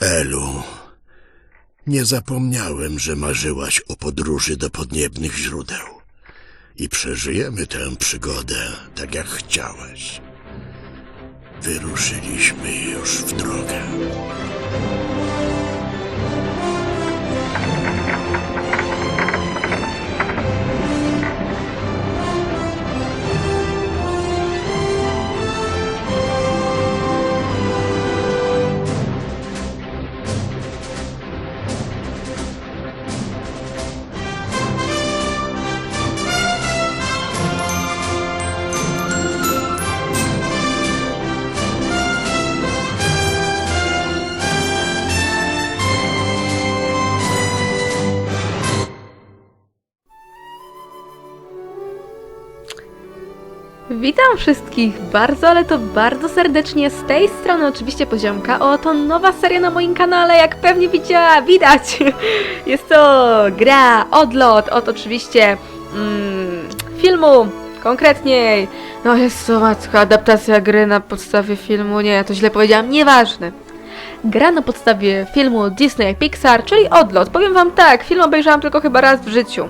Elu, nie zapomniałem, że marzyłaś o podróży do podniebnych źródeł. I przeżyjemy tę przygodę tak jak chciałaś. Wyruszyliśmy już w drogę. Wszystkich bardzo, ale to bardzo serdecznie z tej strony oczywiście Poziomka. Oto nowa seria na moim kanale, jak pewnie widziała, widać. Jest to gra Odlot od oczywiście mm, filmu, konkretniej. No jest to matka, adaptacja gry na podstawie filmu, nie, to źle powiedziałam, nieważne. Gra na podstawie filmu Disney Pixar, czyli Odlot. Powiem wam tak, film obejrzałam tylko chyba raz w życiu.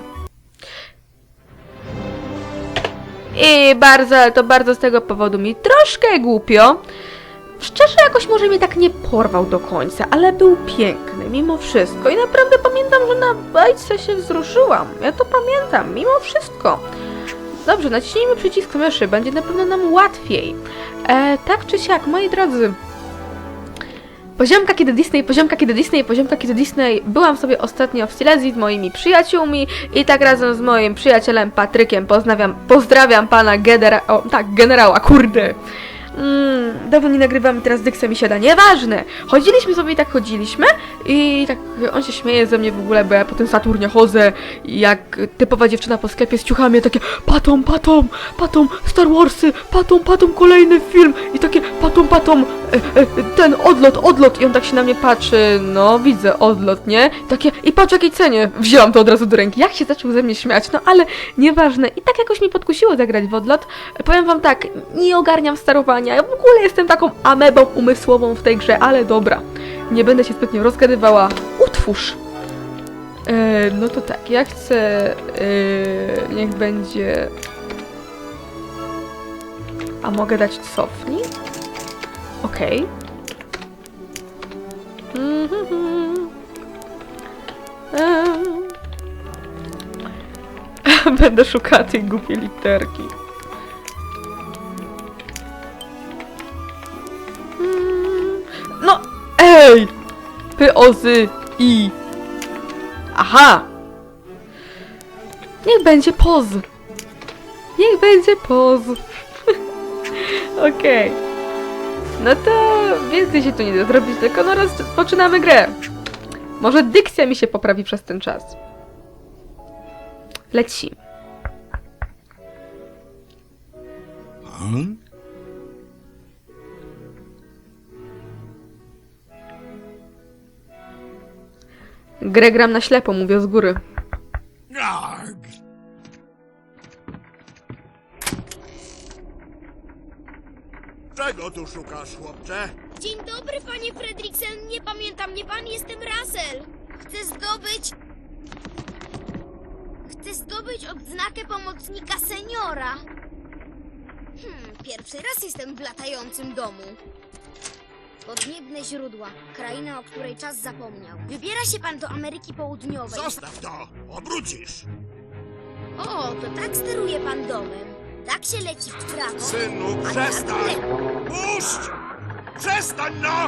I bardzo, ale to bardzo z tego powodu mi troszkę głupio. Szczerze jakoś może mnie tak nie porwał do końca, ale był piękny mimo wszystko i naprawdę pamiętam, że na bajce się wzruszyłam. Ja to pamiętam, mimo wszystko. Dobrze, naciśnijmy przycisk myszy, będzie na pewno nam łatwiej. E, tak czy siak, moi drodzy, Poziomka kiedy Disney, poziomka kiedy Disney, poziomka kiedy Disney. Byłam sobie ostatnio w Silesii z moimi przyjaciółmi i tak razem z moim przyjacielem Patrykiem pozdrawiam, pozdrawiam pana genera... O, tak, generała, kurde. Mm, dawno nie nagrywamy, teraz dykcja mi siada, nieważne. Chodziliśmy sobie i tak chodziliśmy i tak on się śmieje ze mnie w ogóle, bo ja po tym Saturnie chodzę jak typowa dziewczyna po sklepie z ciuchami, ja takie patom, patom, patom, Star Warsy, patom, patom, kolejny film i takie patom, patom, ten odlot, odlot i on tak się na mnie patrzy, no widzę odlot, nie? Takie i patrz jakiej cenie, wzięłam to od razu do ręki, jak się zaczął ze mnie śmiać, no ale nieważne i tak jakoś mi podkusiło zagrać w odlot. Powiem wam tak, nie ogarniam sterowania, ja w ogóle jestem taką amebą umysłową w tej grze, ale dobra, nie będę się zbytnio rozgadywała, utwórz. E, no to tak, ja chcę, e, niech będzie... A mogę dać cofnij? Okej. Mhm. Em. Będę szukała tej głupiej literki. Mm. No, ej! P, O, Z, I. Aha! Niech będzie poz. Niech będzie poz. Okej. No to więcej się tu nie da zrobić, tylko no rozpoczynamy grę. Może dykcja mi się poprawi przez ten czas. Lecimy. Hmm? Grę gram na ślepo, mówię z góry. Arg! Czego tu szukasz, chłopcze? Dzień dobry, panie Fredriksen. Nie pamięta mnie pan, jestem Russell. Chcę zdobyć... Chcę zdobyć odznakę pomocnika seniora. Hmm, pierwszy raz jestem w latającym domu. Podniebne źródła, kraina, o której czas zapomniał. Wybiera się pan do Ameryki Południowej. Zostaw to! Obrócisz! O, to tak steruje pan domem. Tak się leci w prawo. Synu, a tak w przestań! lewo. Puść! Przestań, no!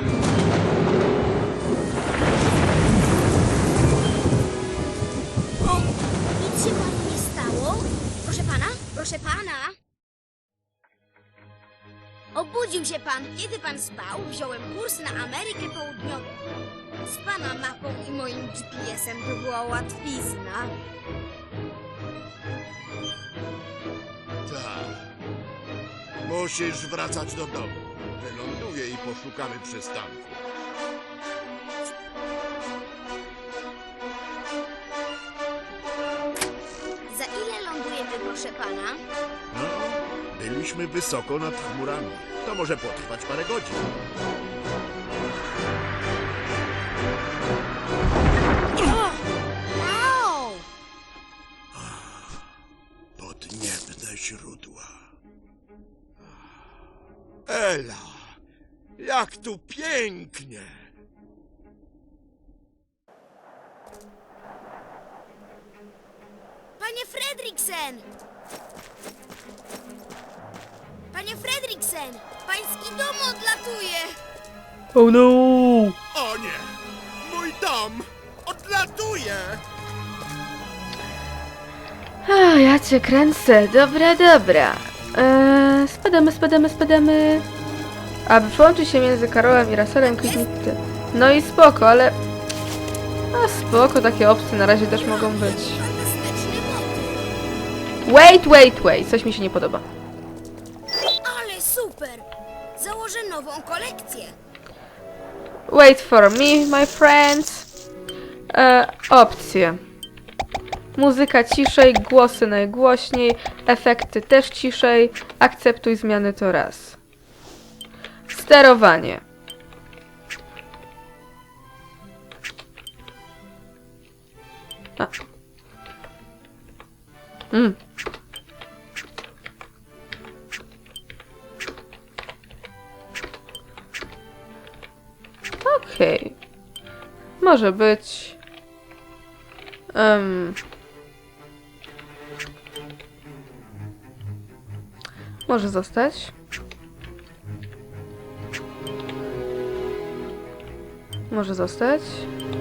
Nic się panu nie stało? Proszę pana, proszę pana. Obudził się pan. Kiedy pan spał, wziąłem kurs na Amerykę Południową. Z pana mapą i moim GPS-em to była łatwizna. Tak. Musisz wracać do domu. Wyląduję i poszukamy przystanku. Za ile lądujemy, proszę pana? No, byliśmy wysoko nad chmurami. To może potrwać parę godzin. Tu pięknie! Panie Fredriksen! Panie Fredriksen! Pański dom odlatuje! Oh no! O nie! Mój dom odlatuje! A, ja cię kręcę. Dobra, dobra. Eee, spadamy, spadamy, spadamy. Aby połączyć się między Karolem i Russellem, kliknij ty. No i spoko, ale... A spoko, takie opcje na razie też mogą być. Wait, wait, wait. Coś mi się nie podoba. Ale super! Założę nową kolekcję. Wait for me, my friends. E, opcje. Muzyka ciszej, głosy najgłośniej, efekty też ciszej. Akceptuj zmiany to raz. Sterowanie. A. Mm. Okej. Może być. Em. Może zostać. Może zostać.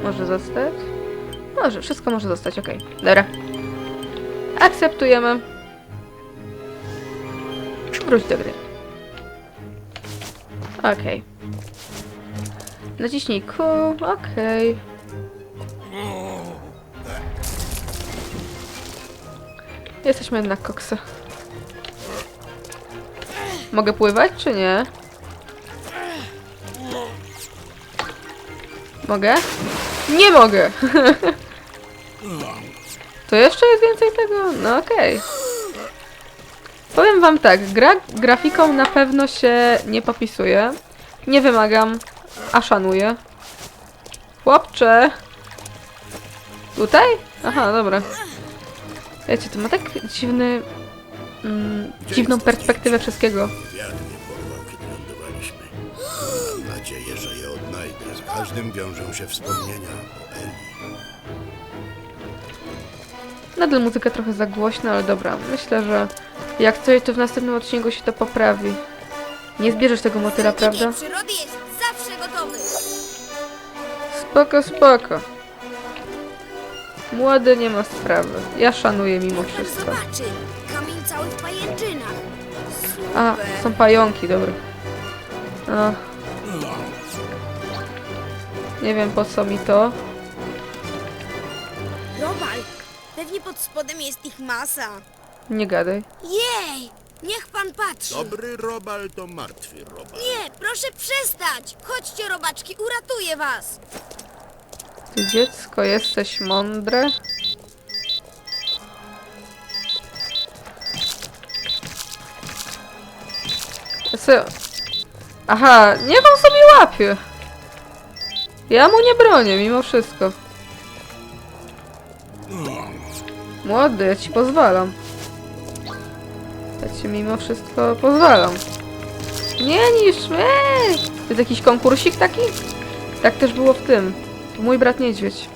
Może zostać. Może, wszystko może zostać, okej. Dobra. Akceptujemy. Wróć do gry. Okej. Naciśnij Q, okej. Jesteśmy jednak koksy. Mogę pływać, czy nie? Mogę? Nie mogę! to jeszcze jest więcej tego? No okej. Powiem wam tak, gra grafiką na pewno się nie popisuje. Nie wymagam, a szanuję. Chłopcze! Tutaj? Aha, dobra. Wiecie, to ma tak dziwny... Mm, dziwną perspektywę wszystkiego. Każdym wiążą się wspomnienia o Eli. Nadal muzyka trochę za głośna, ale dobra. Myślę, że jak coś, to w następnym odcinku się to poprawi. Nie zbierzesz tego motyla, prawda? Dzień przyrody jest zawsze gotowy. Spoko, spoko. Młody nie ma sprawy. Ja szanuję mimo Pan wszystko. zobaczy. Kamień cały w pajęczynach. A, są pająki, dobra. A. Nie wiem po co mi to. Robal, pewnie pod spodem jest ich masa. Nie gadaj. Jej, niech pan patrzy. Dobry robal to martwy robal. Nie, proszę przestać. Chodźcie, robaczki, uratuję was. Ty dziecko, jesteś mądre. Se... Aha, niech on sobie łapie. Ja mu nie bronię, mimo wszystko. Młody, ja ci pozwalam. Ja ci mimo wszystko pozwalam. Nie niż mnie! To jest jakiś konkursik taki? Tak też było w tym. Mój brat niedźwiedź.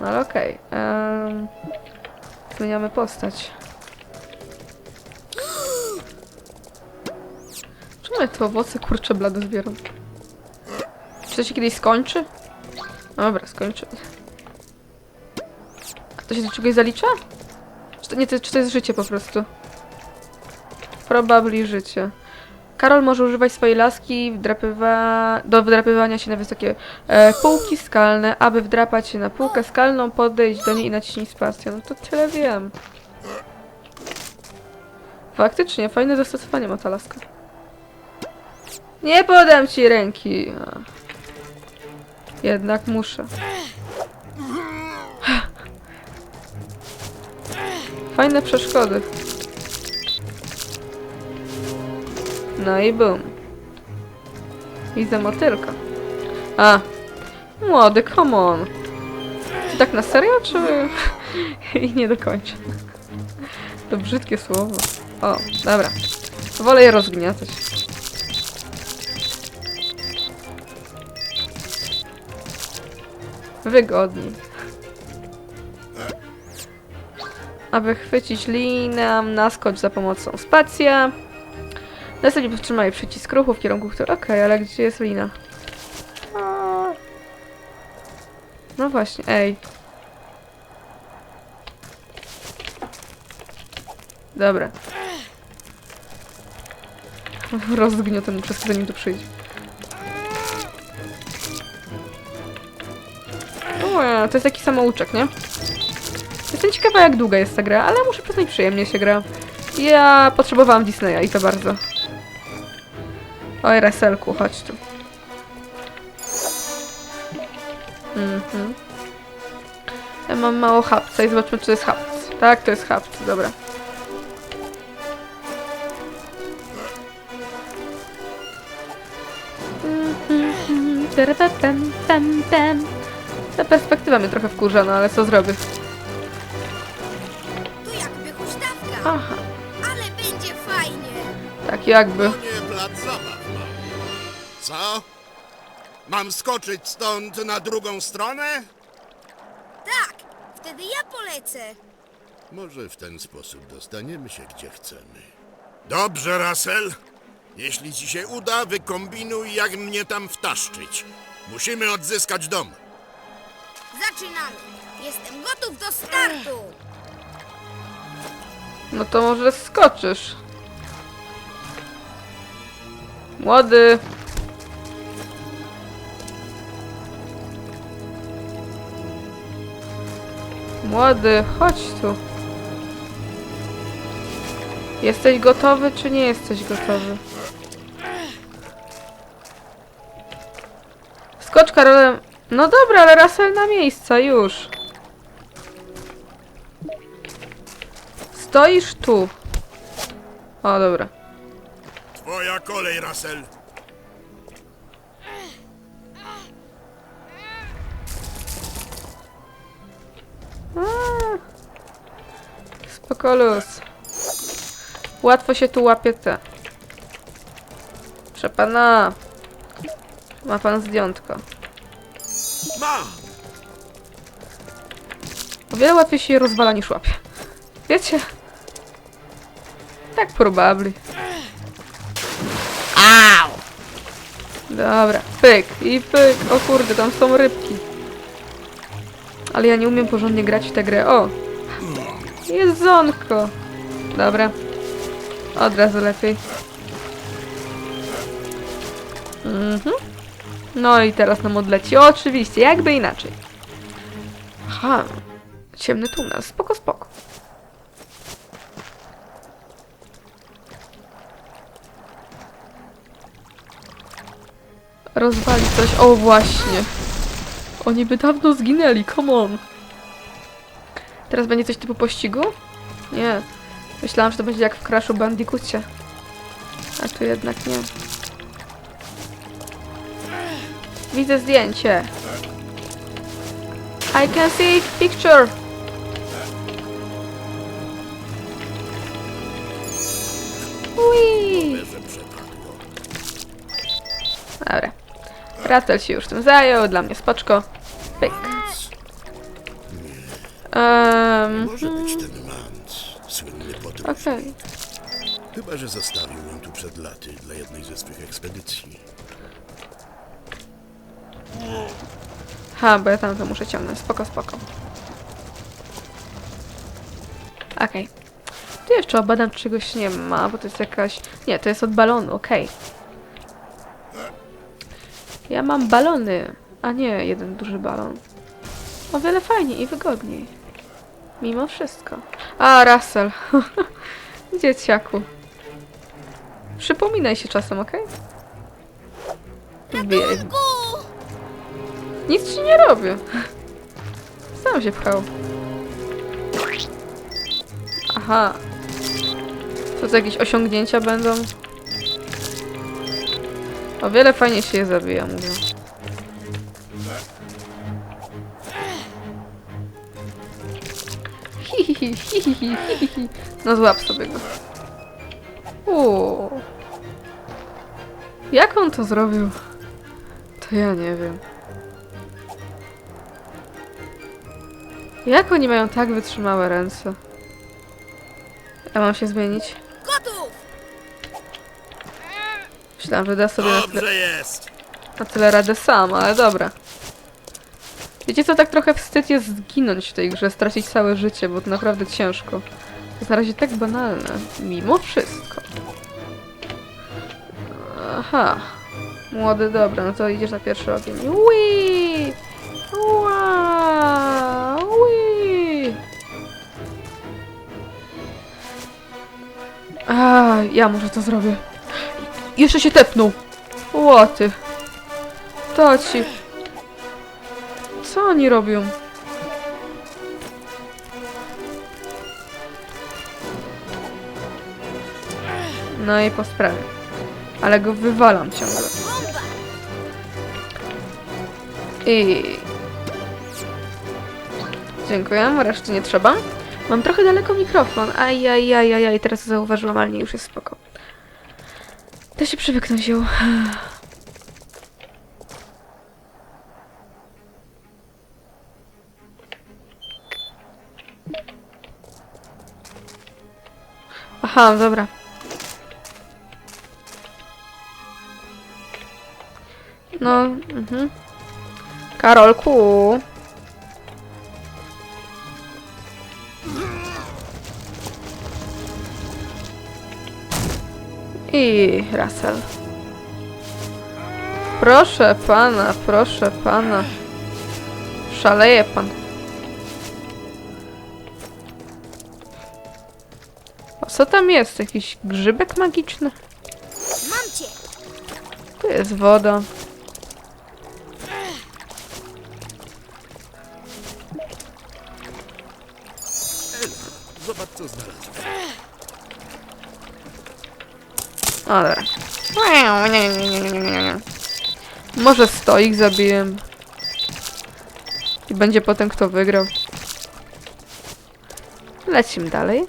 No ale okej. em, zmieniamy postać. Czemu ja te owoce kurcze blado zbieram? Czy to się kiedyś skończy? Dobra, skończy. A to się do czegoś zalicza? Czy to, nie, to, czy to jest życie po prostu? Probably życie. Karol może używać swojej laski wdrapywa... do wdrapywania się na wysokie e, półki skalne. Aby wdrapać się na półkę skalną, podejdź do niej i naciśnij spację. No to tyle wiem. Faktycznie, fajne zastosowanie ma ta laska. Nie podam ci ręki. Jednak muszę. Fajne przeszkody. No i bum. Widzę motylka. A. Młody, come on. Czy tak na serio, czy... I nie dokończę. To brzydkie słowo. O, dobra. Wolę je rozgniatać. Wygodniej. Aby chwycić linę, naskocz za pomocą spacja. Następnie powstrzymaj przycisk ruchu w kierunku, który... Okej, ale gdzie jest lina? No właśnie, ej. Dobra. Rozgniotę przez to, zanim tu przyjdzie. Ue, to jest taki samouczek, nie? Jestem ciekawa, jak długa jest ta gra, ale muszę przyznać, przyjemnie się gra. Ja potrzebowałam Disneya i to bardzo. Oj, Reselku, chodź tu. Mhm. Ja mam mało chapca i zobaczmy, czy to jest chapc. Tak, to jest chapc, dobra. Mhm. Ta perspektywa mnie trochę wkurza, no ale co zrobię? Tu jakby huśtawka. Aha, Ale będzie fajnie. tak jakby. To nie plac zabaw. Co? Mam skoczyć stąd na drugą stronę? Tak, wtedy ja polecę. Może w ten sposób dostaniemy się gdzie chcemy. Dobrze, Russell. Jeśli ci się uda, wykombinuj, jak mnie tam wtaszczyć. Musimy odzyskać dom. Zaczynamy. Jestem gotów do startu. No to może skoczysz. Młody. Młody, chodź tu. Jesteś gotowy, czy nie jesteś gotowy? Skocz Karolem. No dobra, ale Russell na miejsca, już. Stoisz tu. O, dobra. Twoja kolej, Russell. Spokolus. Łatwo się tu łapie te. Proszę pana. Ma pan zdjątko. O wiele łatwiej się je rozwala niż łapie. Wiecie? Tak probably. Au! Dobra, pyk i pyk. O kurde, tam są rybki. Ale ja nie umiem porządnie grać w tę grę. O! Jedzonko! Dobra. Od razu lepiej. Mhm. No i teraz nam odleci. Oczywiście, jakby inaczej. Aha. Ciemny tunel. Spoko, spoko. Rozwalić coś. O, właśnie. Oni by dawno zginęli, come on. Teraz będzie coś typu pościgu? Nie. Myślałam, że to będzie jak w Crashu Bandicoocie. A tu jednak nie. Widzę zdjęcie. I can see picture. Ui. Dobra. Ratel się już tym zajął, dla mnie spoczko. Pyk. Um, Może być ten Mant, słynny podróżnik. Okej. Chyba, że zostawił ją tu przed laty dla jednej ze swych ekspedycji. Ha, bo ja tam to muszę ciągnąć. Spoko, spoko. Okej. Tu jeszcze obadam, czy czegoś nie ma, bo to jest jakaś... Nie, to jest od balonu, okej. Ja mam balony, a nie jeden duży balon. O wiele fajniej i wygodniej. Mimo wszystko. A, Russell. Dzieciaku. Przypominaj się czasem, okej? Okay? Gu! Nic ci nie robię. Sam się pchał. Aha. Co to jakieś osiągnięcia będą? O wiele fajnie się je zabija, mówię. No złap sobie go. Uuu. Jak on to zrobił? To ja nie wiem. Jak oni mają tak wytrzymałe ręce? Ja mam się zmienić? Myślałam, że da sobie na tyle, na tyle radę sam, ale dobra. Wiecie co, tak trochę wstyd jest zginąć w tej grze, stracić całe życie, bo to naprawdę ciężko. To jest na razie tak banalne, mimo wszystko. Aha. Młody, dobra, no to idziesz na pierwszy ogień. Ui! Ja może to zrobię. Jeszcze się tepnął. Łoty. To ci. Co oni robią? No i po sprawie. Ale go wywalam ciągle. I... Dziękuję, reszty nie trzeba. Mam trochę daleko mikrofon. Ajajajajaj, teraz zauważyłam, ale nie, już jest spoko. Da się przywyknąć ją. Aha, dobra. No, mhm. Karolku. I Russell. Proszę pana, proszę pana. Szaleje pan. A co tam jest? Jakiś grzybek magiczny? Mam cię! Tu jest woda. Dobra. Może stoik zabiję. I będzie potem kto wygrał. Lecimy dalej.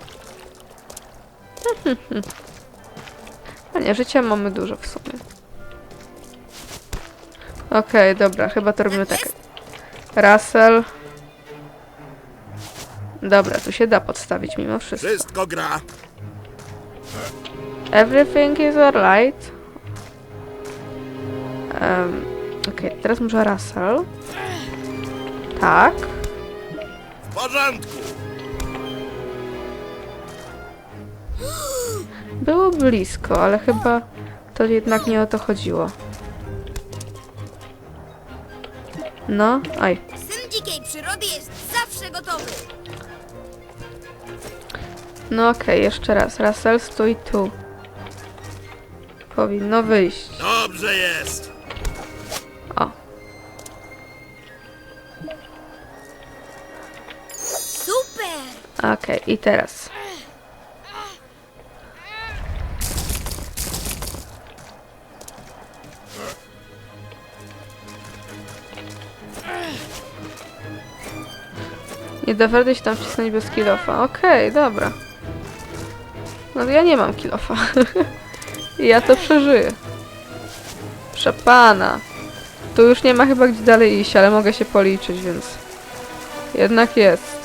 A nie, życia mamy dużo w sumie. Okej, dobra, chyba to robimy tak. Russell. Dobra, tu się da podstawić mimo wszystko. Wszystko gra. Everything is alright. Um, Okej, teraz może Russell. Tak. W porządku. Było blisko, ale chyba to jednak nie o to chodziło. No, aj. Syn dzikiej przyrody jest zawsze gotowy! No okej, jeszcze raz. Russell, stój tu. Powinno wyjść. Dobrze jest. O, Super! okej, i teraz. Nie da się tam wcisnąć bez kilofa. Okej, dobra. No ja nie mam kilofa. Ja to przeżyję. Proszę pana. Tu już nie ma chyba gdzie dalej iść, ale mogę się policzyć, więc... Jednak jest.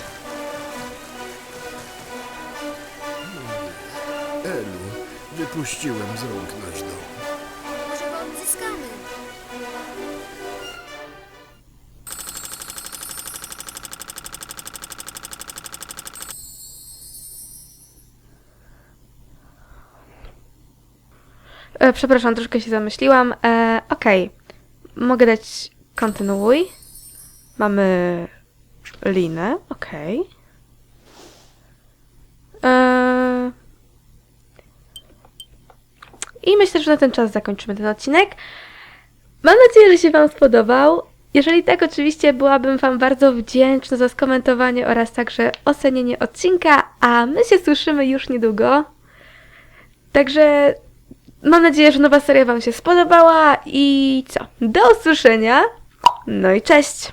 Elu, wypuściłem z rąk nasz E, przepraszam, troszkę się zamyśliłam. E, Okej. Mogę dać kontynuuj. Mamy linę. Okej. E, I myślę, że na ten czas zakończymy ten odcinek. Mam nadzieję, że się Wam spodobał. Jeżeli tak, oczywiście byłabym Wam bardzo wdzięczna za skomentowanie oraz także ocenienie odcinka, a my się słyszymy już niedługo. Także Mam nadzieję, że nowa seria Wam się spodobała i co? Do usłyszenia. No i cześć!